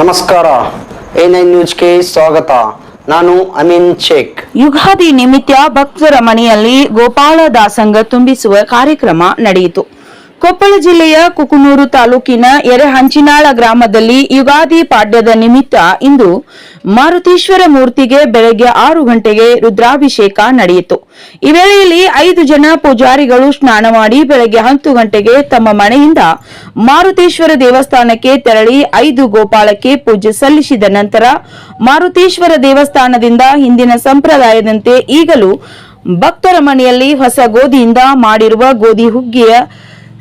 ನಮಸ್ಕಾರ. A nine ನ್ಯೂಸ್ಗೆ ಸ್ವಾಗತ. ನಾನು ಅಮೀನ್ ಶೇಖ್. ಯುಗಾದಿ ನಿಮಿತ್ತ ಭಕ್ತರ ಮನೆಯಲ್ಲಿ ಗೋಪಾಲ ದಾಸಂಗ ತುಂಬಿಸುವ ಕಾರ್ಯಕ್ರಮ ನಡೆಯಿತು. ಕೊಪ್ಪಳ ಜಿಲ್ಲೆಯ ಕುಕುನೂರು ತಾಲೂಕಿನ ಎರೆಹಂಚಿನಾಳ ಗ್ರಾಮದಲ್ಲಿ ಯುಗಾದಿ ಪಾಡ್ಯದ ನಿಮಿತ್ತ ಇಂದು ಮಾರುತೀಶ್ವರ ಮೂರ್ತಿಗೆ ಬೆಳಗ್ಗೆ ಆರು ಗಂಟೆಗೆ ರುದ್ರಾಭಿಷೇಕ ನಡೆಯಿತು. ಈ ವೇಳೆಯಲ್ಲಿ ಐದು ಜನ ಪೂಜಾರಿಗಳು ಸ್ನಾನ ಮಾಡಿ ಬೆಳಗ್ಗೆ ಹತ್ತು ಗಂಟೆಗೆ ತಮ್ಮ ಮನೆಯಿಂದ ಮಾರುತೀಶ್ವರ ದೇವಸ್ಥಾನಕ್ಕೆ ತೆರಳಿ ಐದು ಗೋಪಾಲಕ್ಕೆ ಪೂಜೆ ಸಲ್ಲಿಸಿದ ನಂತರ ಮಾರುತೀಶ್ವರ ದೇವಸ್ಥಾನದಿಂದ ಹಿಂದಿನ ಸಂಪ್ರದಾಯದಂತೆ ಈಗಲೂ ಭಕ್ತರ ಮನೆಯಲ್ಲಿ ಹೊಸ ಗೋಧಿಯಿಂದ ಮಾಡಿರುವ ಗೋಧಿ ಹುಗ್ಗಿಯ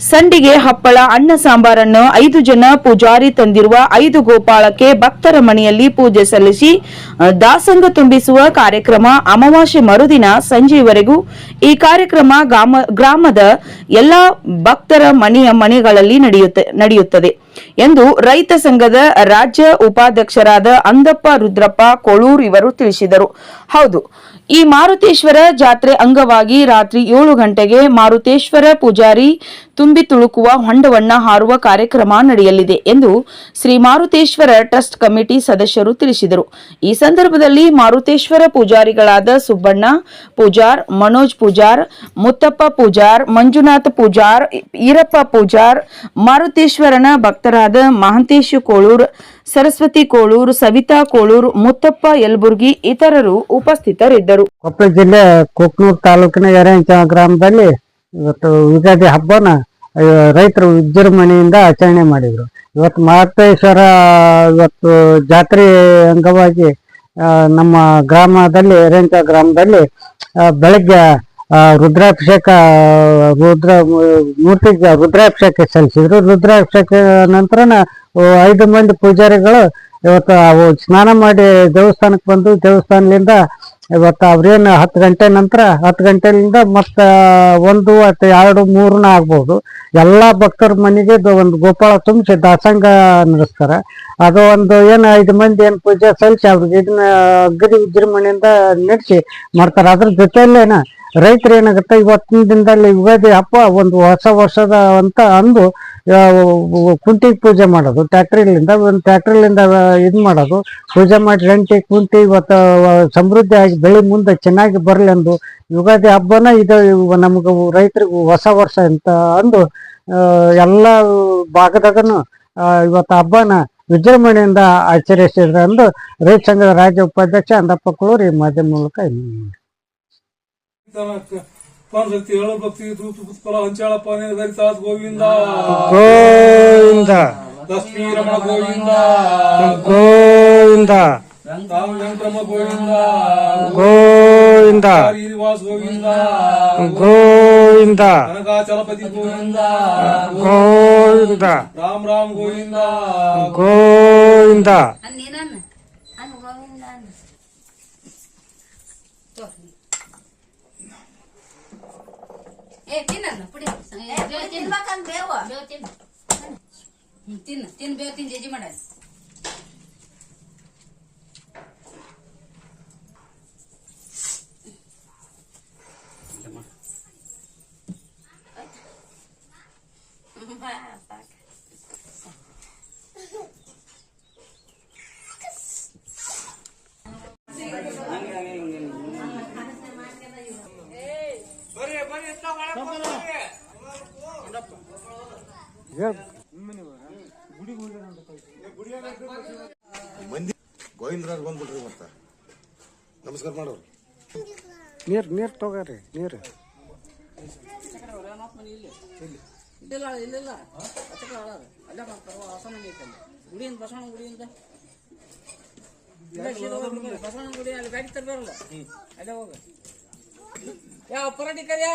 ಸಂಡಿಗೆ ಹಪ್ಪಳ, ಅನ್ನ ಸಾಂಬಾರನ್ನು ಐದು ಜನ ಪೂಜಾರಿ ತಂದಿರುವ ಐದು ಗೋಪಾಳಕ್ಕೆ ಭಕ್ತರ ಮನೆಯಲ್ಲಿ ಪೂಜೆ ಸಲ್ಲಿಸಿ ದಾಸಂಗ ತುಂಬಿಸುವ ಕಾರ್ಯಕ್ರಮ ಅಮಾವಾಸ್ಯೆ ಮರುದಿನ ಸಂಜೆಯವರೆಗೂ ಈ ಕಾರ್ಯಕ್ರಮ ಗ್ರಾಮ ಗ್ರಾಮದ ಎಲ್ಲಾ ಭಕ್ತರ ಮನೆಯ ಮನೆಗಳಲ್ಲಿ ನಡೆಯುತ್ತೆ, ನಡೆಯುತ್ತದೆ ಎಂದು ರೈತ ಸಂಘದ ರಾಜ್ಯ ಉಪಾಧ್ಯಕ್ಷರಾದ ಅಂದಪ್ಪ ರುದ್ರಪ್ಪ ಕೊಳೂರ್ ಇವರು ತಿಳಿಸಿದರು. ಹೌದು ಈ ಮಾರುತೇಶ್ವರ ಜಾತ್ರೆ ಅಂಗವಾಗಿ ರಾತ್ರಿ ಏಳು ಗಂಟೆಗೆ ಮಾರುತೇಶ್ವರ ಪೂಜಾರಿ ತುಂಬಿ ತುಳುಕುವ ಹೊಂಡವನ್ನ ಹಾರುವ ಕಾರ್ಯಕ್ರಮ ನಡೆಯಲಿದೆ ಎಂದು ಶ್ರೀ ಮಾರುತೇಶ್ವರ ಟ್ರಸ್ಟ್ ಕಮಿಟಿ ಸದಸ್ಯರು ತಿಳಿಸಿದರು. ಈ ಸಂದರ್ಭದಲ್ಲಿ ಮಾರುತೇಶ್ವರ ಪೂಜಾರಿಗಳಾದ ಸುಬ್ಬಣ್ಣ ಪೂಜಾರ್, ಮನೋಜ್ ಪೂಜಾರ್, ಮುತ್ತಪ್ಪ ಪೂಜಾರ್, ಮಂಜುನಾಥ ಪೂಜಾರ್, ಈರಪ್ಪ ಪೂಜಾರ್, ಮಾರುತೇಶ್ವರನ ಭಕ್ತರಾದ ಮಹಂತೇಶ ಕೋಳೂರ್ ಸರಸ್ವತಿ ಕೋಳೂರು, ಸವಿತಾ ಕೋಳೂರು, ಮುತ್ತಪ್ಪ, ಯಲಬುರ್ಗಿ ಇತರರು ಉಪಸ್ಥಿತರಿದ್ದರು. ಕೊಪ್ಪಳ ಜಿಲ್ಲೆ ಕೊಕ್ನೂರ್ ತಾಲೂಕಿನ ಎರೆಂಚ ಗ್ರಾಮದಲ್ಲಿ ಇವತ್ತು ಯುಗಾದಿ ಹಬ್ಬನ ರೈತರು ವಿಜೃಂಭಣೆಯಿಂದ ಆಚರಣೆ ಮಾಡಿದ್ರು. ಇವತ್ತು ಮಹತ್ತೇಶ್ವರ ಇವತ್ತು ಜಾತ್ರೆ ಅಂಗವಾಗಿ ನಮ್ಮ ಗ್ರಾಮದಲ್ಲಿ ಎರೆಂಚ ಗ್ರಾಮದಲ್ಲಿ ಬೆಳಗ್ಗೆ ರುದ್ರಾಭಿಷೇಕ, ರುದ್ರ, ಮೂರ್ತಿಗೆ ರುದ್ರಾಭಿಷೇಕ ಸಲ್ಲಿಸಿದ್ರು. ರುದ್ರಾಭಿಷೇಕ ನಂತರನ ಐದು ಮಂದಿ ಪೂಜಾರಿಗಳು ಇವತ್ತು ಅವು ಸ್ನಾನ ಮಾಡಿ ದೇವಸ್ಥಾನಕ್ಕೆ ಬಂದು ದೇವಸ್ಥಾನದಿಂದ ಇವತ್ತು ಅವ್ರೇನು ಹತ್ತು ಗಂಟೆ ನಂತರ ಹತ್ತು ಗಂಟೆಲಿಂದ ಮತ್ತೆ ಒಂದು ಅಥವಾ ಎರಡು ಮೂರನ ಆಗ್ಬೋದು. ಎಲ್ಲ ಭಕ್ತರ ಮನೆಗೆ ಒಂದು ಗೋಪಾಳ ತುಂಬಿಸಿ ದಾಸಂಗ ನಡೆಸ್ತಾರೆ. ಅದು ಒಂದು ಏನು ಐದು ಮಂದಿ ಏನು ಪೂಜೆ ಸಲ್ಲಿಸಿ ಅವ್ರಿಗೆ ಇದನ್ನ ಅಗ್ರಿ ವಿಜೃಂಭಣೆಯಿಂದ ನಡೆಸಿ ಮಾಡ್ತಾರೆ. ಅದ್ರ ಜೊತೆಯಲ್ಲೇನ ರೈತರು ಏನಾಗುತ್ತೆ, ಇವತ್ತಿನ ದಿನದಲ್ಲಿ ಯುಗಾದಿ ಹಬ್ಬ ಒಂದು ಹೊಸ ವರ್ಷದ ಅಂತ ಅಂದು ಕುಂಟಿ ಕುಂಟಿಗೆ ಪೂಜೆ ಮಾಡೋದು. ಟ್ಯಾಕ್ಟ್ರಿಲಿಂದ, ಒಂದು ಟ್ಯಾಕ್ಟ್ರಿಲಿಂದ ಇದು ಮಾಡೋದು. ಪೂಜೆ ಮಾಡಿ ರಂಟಿ ಕುಂಟಿ, ಇವತ್ತು ಸಮೃದ್ಧಿ ಆಗಿ ಬೆಳೆ ಮುಂದೆ ಚೆನ್ನಾಗಿ ಬರಲಿ ಅಂದು, ಯುಗಾದಿ ಹಬ್ಬನ ಇದು ನಮ್ಗೆ ರೈತರಿಗೂ ಹೊಸ ವರ್ಷ ಅಂತ ಅಂದು ಎಲ್ಲ ಭಾಗದಾಗನು ಇವತ್ತು ಹಬ್ಬನ ವಿಜೃಂಭಣೆಯಿಂದ ಆಚರಿಸಿದ್ರೆ ಅಂದು ರೈತ ಸಂಘದ ರಾಜ್ಯ ಉಪಾಧ್ಯಕ್ಷ ಅಂದಪ್ಪ ಕುಳೂರು ಈ ಮಾಧ್ಯಮ ಮೂಲಕ ಇಲ್ಲಿ ಪಾನ್ ಶಕ್ತಿ ಹೇಳು ಭಕ್ತಿ ದೂತ ಪುಷ್ಪಲ ಹಂಚಾಳ ಪಾನಿ ಧರಿಸಾತ್ ಗೋವಿಂದ ಗೋವಿಂದ ಲಕ್ಷ್ಮೀ ರಮಣ ಗೋವಿಂದ ಗೋವಿಂದ ರಾಮ ವೆಂಕಟರಮ ಗೋವಿಂದ ಗೋವಿಂದ ಶ್ರೀನಿವಾಸ್ ಗೋವಿಂದ ಗೋವಿಂದ. ಕನಕಾಚಲಪತಿ ಗೋವಿಂದ. ಗೋವಿಂದ ರಾಮ್ ರಾಮ್ ಗೋವಿಂದ. ಗೋವಿಂದ. ತಿನ್ನ ಅನ್ನ ಗೋವಿಂದ ಅನ್ನ ಏ ತಿನ್ನನ್ನ ಪುಡಿ ತಿನ್ಬೇಕಂತ ಬೇವ ಬೇವ ತಿನ್ನು ಹ್ಮ್, ತಿನ್ನು ತಿನ್ನು ಬೇವ ತಿನ್ನು ಜಜ್ಜಿ ಮಾಡ ಗೋವಿಂದರಾಜ್ ಬಂದ್ಬಿಟ್ರಿ ಮತ್ತ ನಮಸ್ಕಾರ ಮಾಡೋರು. ನೀರ್ ನೀರ್ ತಗೋರಿ ನೀರು. ಇಲ್ಲ ಇಲ್ಲ ಅಚ್ಚಕ ಅಲ್ಲ ಪರ್ವ ಆಸನ ಐತೆ ಗುಡಿಯಿಂದ ಬಸವಣ್ಣ ಗುಡಿಯಿಂದ ಬಸವಣ್ಣ ಗುಡಿ ಅಲ್ಲಿ ಗಾಡಿ ತರಬಾರಲ್ಲ ಅಲ್ಲೇ ಹೋಗ. ಯಾವ ಪರಾಟಿ ಕರ್ಯಾ?